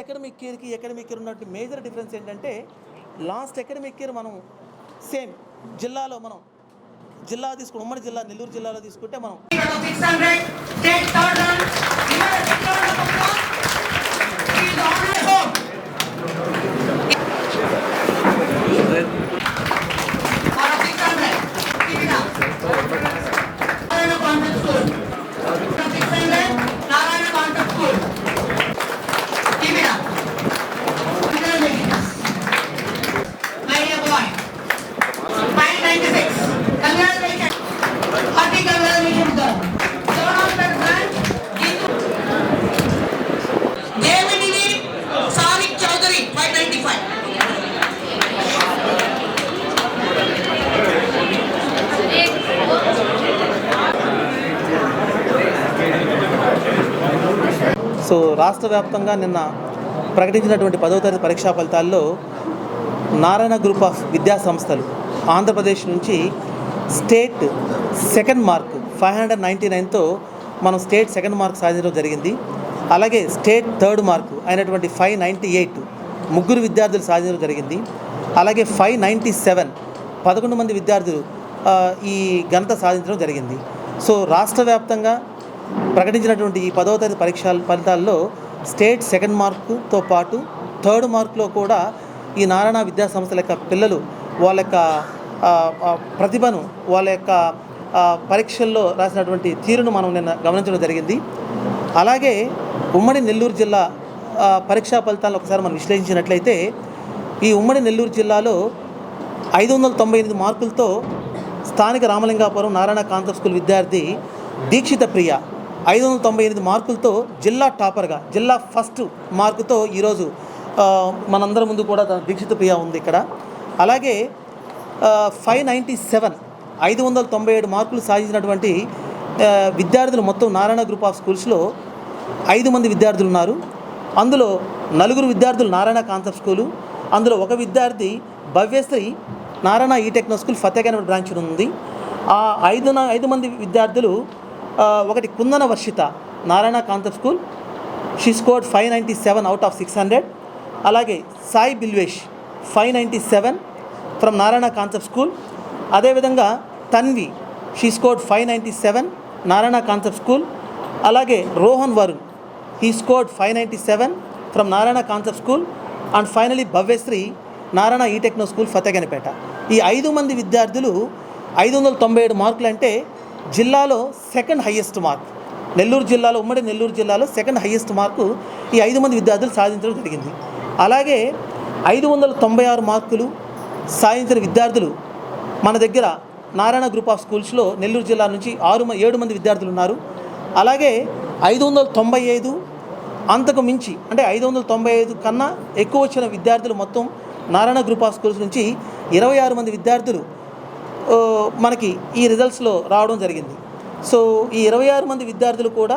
Academic ఇయర్కి academic year ఉన్నటువంటి major difference ఏంటంటే లాస్ట్ అకాడమిక్ ఇయర్ మనం సేమ్ జిల్లాలో మనం జిల్లా తీసుకుని ఉమ్మడి జిల్లా నెల్లూరు జిల్లాలో తీసుకుంటే మనం సో రాష్ట్ర వ్యాప్తంగా నిన్న ప్రకటించినటువంటి పదవ తరగతి పరీక్షా ఫలితాల్లో నారాయణ గ్రూప్ ఆఫ్ విద్యా సంస్థలు ఆంధ్రప్రదేశ్ నుంచి state second mark five hundred ninety నైన్తో మనం స్టేట్ సెకండ్ మార్క్ సాధించడం జరిగింది. అలాగే స్టేట్ థర్డ్ మార్క్ అయినటువంటి ఫైవ్ నైంటీ ఎయిట్ ముగ్గురు విద్యార్థులు సాధించడం జరిగింది. అలాగే ఫైవ్ నైంటీ సెవెన్ పదకొండు మంది విద్యార్థులు ఈ ఘనత సాధించడం జరిగింది. సో రాష్ట్ర వ్యాప్తంగా ప్రకటించినటువంటి ఈ పదవ తరగతి పరీక్ష ఫలితాల్లో స్టేట్ సెకండ్ మార్కుతో పాటు థర్డ్ మార్కులో కూడా ఈ నారాయణ విద్యా సంస్థల యొక్క పిల్లలు వాళ్ళ యొక్క ప్రతిభను వాళ్ళ యొక్క పరీక్షల్లో రాసినటువంటి తీరును మనం నిన్న గమనించడం జరిగింది. అలాగే ఉమ్మడి నెల్లూరు జిల్లా పరీక్షా ఫలితాలను ఒకసారి మనం విశ్లేషించినట్లయితే ఈ ఉమ్మడి నెల్లూరు జిల్లాలో ఐదు వందల తొంభై ఎనిమిది మార్కులతో స్థానిక రామలింగాపురం నారాయణ కాంతర్ స్కూల్ విద్యార్థి దీక్షిత ప్రియ ఐదు వందల తొంభై ఎనిమిది మార్కులతో జిల్లా టాపర్గా జిల్లా ఫస్ట్ మార్కుతో ఈరోజు మనందరి ముందు కూడా దీక్షిత ప్రియ ఉంది ఇక్కడ. అలాగే ఫైవ్ నైంటీ సెవెన్ ఐదు వందల తొంభై ఏడు మార్కులు సాధించినటువంటి విద్యార్థులు మొత్తం నారాయణ గ్రూప్ ఆఫ్ స్కూల్స్లో ఐదు మంది విద్యార్థులు ఉన్నారు. అందులో నలుగురు విద్యార్థులు నారాయణ కాన్సెప్ట్ స్కూలు అందులో ఒక విద్యార్థి భవ్యశ్రీ నారాయణ ఈ టెక్నో స్కూల్ ఫతేఖాన్ బ్రాంచ్ ఉంది. ఆ ఐదు ఐదు మంది విద్యార్థులు ఒకటి Kundana Varshitha Narayana concept school. She scored five ninety seven out of six hundred అలాగే Sai Bilvesh five ninety seven from Narayana concept school. అదేవిధంగా Tanvi she scored five ninety seven Narayana concept school. అలాగే Rohan Varun he scored five ninety seven from Narayana concept school. And finally Bhavyasri Narayana e techno school Fateganipeta. ఈ ఐదు మంది విద్యార్థులు ఐదు వందల తొంభై ఏడు మార్కులు అంటే జిల్లాలో సెకండ్ హయ్యెస్ట్ మార్క్. నెల్లూరు జిల్లాలో ఉమ్మడి నెల్లూరు జిల్లాలో సెకండ్ హయ్యెస్ట్ మార్కు ఈ ఐదు మంది విద్యార్థులు సాధించడం జరిగింది. అలాగే ఐదు వందల తొంభై ఆరు మార్కులు సాధించిన విద్యార్థులు మన దగ్గర నారాయణ గ్రూప్ ఆఫ్ స్కూల్స్లో నెల్లూరు జిల్లా నుంచి ఆరు ఏడు మంది విద్యార్థులు ఉన్నారు. అలాగే ఐదు వందల తొంభై ఐదు అంతకు మించి అంటే ఐదు వందల తొంభై ఐదు కన్నా ఎక్కువ వచ్చిన విద్యార్థులు మొత్తం నారాయణ గ్రూప్ ఆఫ్ స్కూల్స్ నుంచి ఇరవై ఆరు మంది విద్యార్థులు మనకి ఈ రిజల్ట్స్లో రావడం జరిగింది. సో ఈ ఇరవై ఆరు మంది విద్యార్థులు కూడా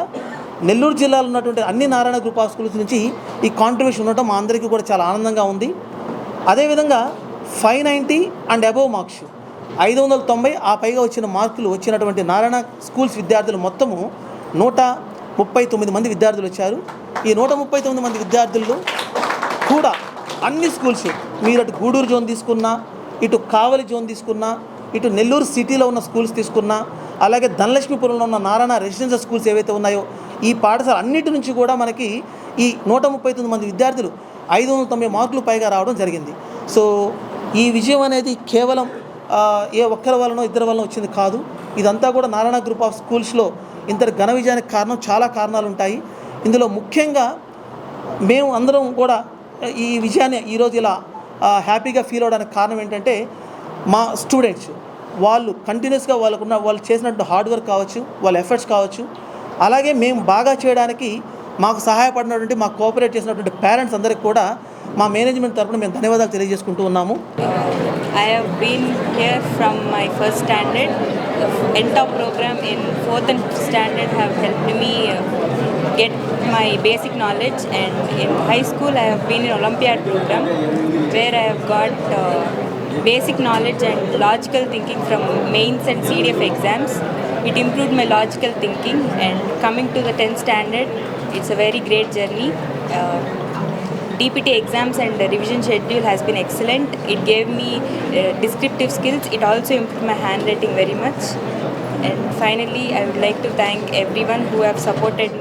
నెల్లూరు జిల్లాలో ఉన్నటువంటి అన్ని నారాయణ గ్రూప్ ఆఫ్ స్కూల్స్ నుంచి ఈ కాంట్రిబ్యూషన్ ఉండటం మా అందరికీ కూడా చాలా ఆనందంగా ఉంది. అదేవిధంగా five ninety and above marks ఐదు వందల తొంభై ఆ పైగా వచ్చిన మార్కులు వచ్చినటువంటి నారాయణ స్కూల్స్ విద్యార్థులు మొత్తము నూట ముప్పై తొమ్మిది మంది విద్యార్థులు వచ్చారు. ఈ నూట ముప్పై తొమ్మిది మంది విద్యార్థులు కూడా అన్ని స్కూల్స్ మీరు అటు గూడూరు జోన్ తీసుకున్నా ఇటు కావలి జోన్ తీసుకున్నా ఇటు నెల్లూరు సిటీలో ఉన్న స్కూల్స్ తీసుకున్నా అలాగే ధనలక్ష్మీపురంలో ఉన్న నారాయణ రెసిడెన్షియల్ స్కూల్స్ ఏవైతే ఉన్నాయో ఈ పాఠశాల అన్నిటి నుంచి కూడా మనకి ఈ నూట ముప్పై తొమ్మిది మంది విద్యార్థులు ఐదు వందల తొంభై మార్కులు పైగా రావడం జరిగింది. సో ఈ విజయం అనేది కేవలం ఏ ఒక్కరి వలనో ఇద్దరి వలన వచ్చింది కాదు. ఇదంతా కూడా నారాయణ గ్రూప్ ఆఫ్ స్కూల్స్లో ఇంతటి ఘన విజయానికి కారణం చాలా కారణాలు ఉంటాయి. ఇందులో ముఖ్యంగా మేము అందరం కూడా ఈ విజయాన్ని ఈరోజు ఇలా హ్యాపీగా ఫీల్ అవడానికి కారణం ఏంటంటే మా స్టూడెంట్స్. వాళ్ళు కంటిన్యూస్గా వాళ్ళకున్న వాళ్ళు చేసినట్టు హార్డ్ వర్క్ కావచ్చు వాళ్ళ ఎఫర్ట్స్ కావచ్చు అలాగే మేము బాగా చేయడానికి మాకు సహాయపడినటువంటి మాకు కోఆపరేట్ చేసినటువంటి పేరెంట్స్ అందరికీ కూడా మా మేనేజ్మెంట్ తరఫున మేము ధన్యవాదాలు తెలియజేసుకుంటూ ఉన్నాము. I have been here from my first standard ఎంత program in fourth and fifth standard have help me get my basic knowledge and in high school I have been olympiad program where I have got basic knowledge and logical thinking from mains and CDF exams. It improved my logical thinking and coming to the 10th standard it's a very great journey. Uh, DPT exams and the revision schedule has been excellent. It gave me uh, descriptive skills. It also improved my handwriting very much. And finally, I would like to thank everyone who have supported me